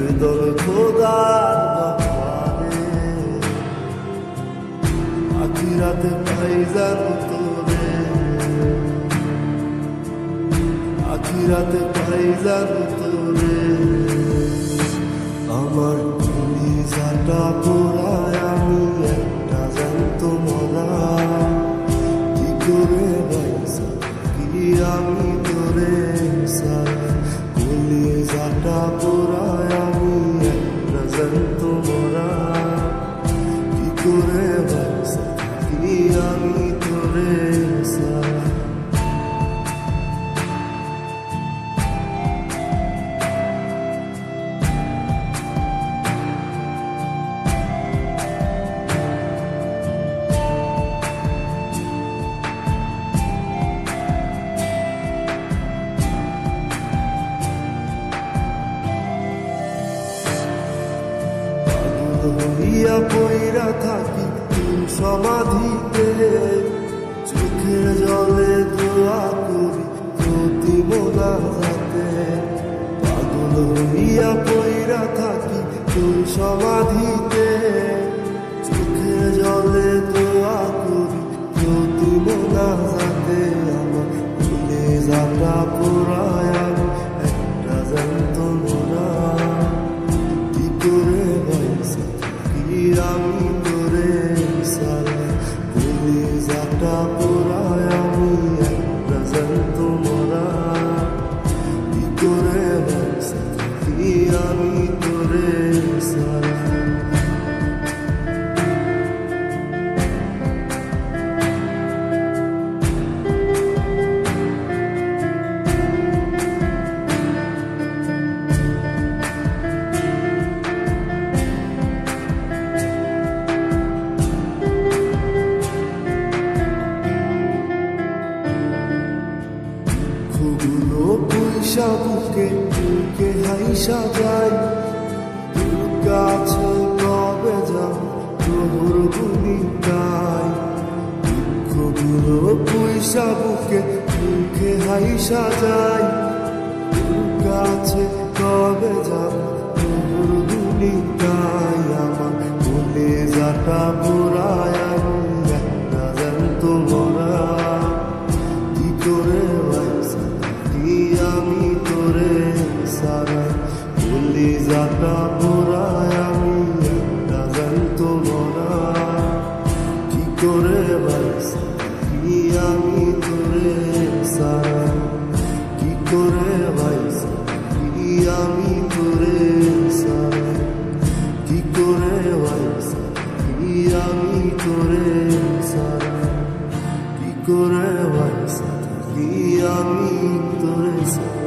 আবেদন খোদার দরবারে। আখিরাতে পাই জানো তোরে। আখিরাতে পাই জানো তোরে। আমার কলিজাটা পোড়ায় আমি একটা জানতো মরা। কি করে বাইসা কি আমি তোরে সারা কলিজাটা পোড়ায় হইয়া পইরা থাকি তুমি সমাধিতে। চোখের জলে দোয়া করি প্রতি হাতে পাগল হইয়া পইরা থাকি তুই সমাধিতে। আমি তোরে সারা পয়সা বুকে বুকে হাইসা যায় কাছে কবে যাব তোর ভূমিকায় দুঃখগুলো পয়সা বুকে বুকে হাইসা যায় কাছে কবে যাব তোর ভূমিকায় আমার কি করে বাইসা কি আমি তোরে সারা কি করে বাইসা কি আমি তোরে সারা কি করে বাইসা কি আমি তোরে সারা কি করে বাইসা কি আমি তোরে সারা